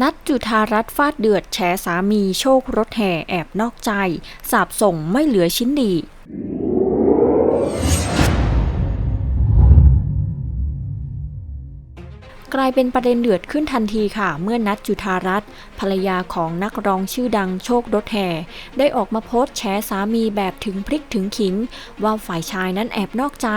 นัดจุธารัตฟาดเดือดแฉสามีโชครถแห่แอบนอกใจ สาบส่งไม่เหลือชิ้นดี กลายเป็นประเด็นเดือดขึ้นทันทีค่ะ เมื่อนัดจุธารัตน์ภรรยาของนักร้องชื่อดังโชครถแห่ได้ออกมาโพสต์แฉสามีแบบถึงพริกถึงขิง ว่าฝ่ายชายนั้นแอบนอกใจ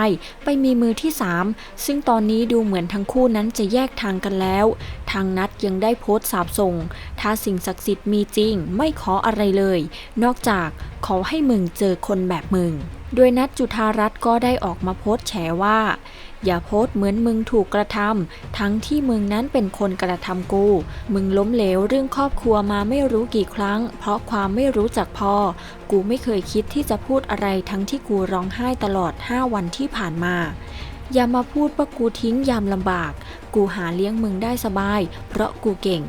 ไปมีมือที่ 3 ซึ่งตอนนี้ดูเหมือนทั้งคู่นั้นจะแยกทางกันแล้ว ทางนัดยังได้โพสต์สาบส่ง ถ้าสิ่งศักดิ์สิทธิ์มีจริง ไม่ขออะไรเลย นอกจากขอให้มึงเจอคนแบบมึงโดยนัดจุธารัตน์ก็ได้ออกมาโพสต์แฉว่า อย่าโพสเหมือนมึงถูกกระทำทั้งที่มึงนั้นเป็นคนกระทำกู มึงล้มเหลวเรื่องครอบครัวมาไม่รู้กี่ครั้ง เพราะความไม่รู้จักพอ กูไม่เคยคิดที่จะพูดอะไรทั้งที่กูร้องไห้ตลอด 5 วันที่ผ่านมาอย่ามาพูดว่ากูทิ้งยามลำบาก กูหาเลี้ยงมึงได้สบาย เพราะกูเก่ง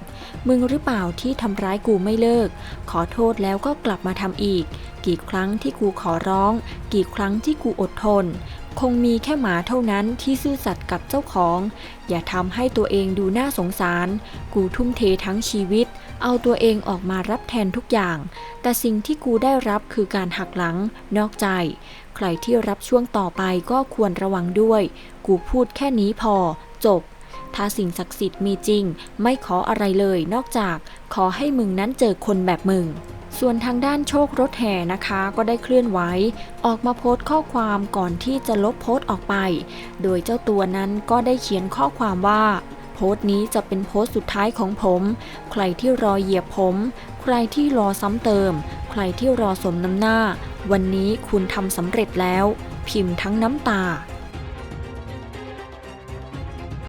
มึงหรือเปล่าที่ทำร้ายกูไม่เลิก ขอโทษแล้วก็กลับมาทำอีก กี่ครั้งที่กูขอร้อง กี่ครั้งที่กูอดทน คงมีแค่หมาเท่านั้นที่ซื่อสัตย์กับเจ้าของ อย่าทำให้ตัวเองดูน่าสงสาร กูทุ่มเททั้งชีวิต เอาตัวเองออกมารับแทนทุกอย่าง แต่สิ่งที่กูได้รับคือการหักหลัง นอกใจ ใครที่รับช่วงต่อไปก็ควรระวังด้วย กูพูดแค่นี้พอ จบ ถ้าสิ่งศักดิ์สิทธิ์มีจริง ไม่ขออะไรเลยนอกจาก ขอให้มึงนั้นเจอคนแบบมึง ส่วนทางด้านโชครถแห่นะคะ ก็ได้เคลื่อนไหวออกมาโพสต์ข้อความก่อนที่จะลบโพสต์ออกไป โดยเจ้าตัวนั้นก็ได้เขียนข้อความว่า โพสต์นี้จะเป็นโพสต์สุดท้ายของผม ใครที่รอเหยียบผม ใครที่รอซ้ำเติม ใครที่รอสมน้ำหน้า วันนี้คุณทำสำเร็จแล้ว พิมพ์ทั้งน้ำตา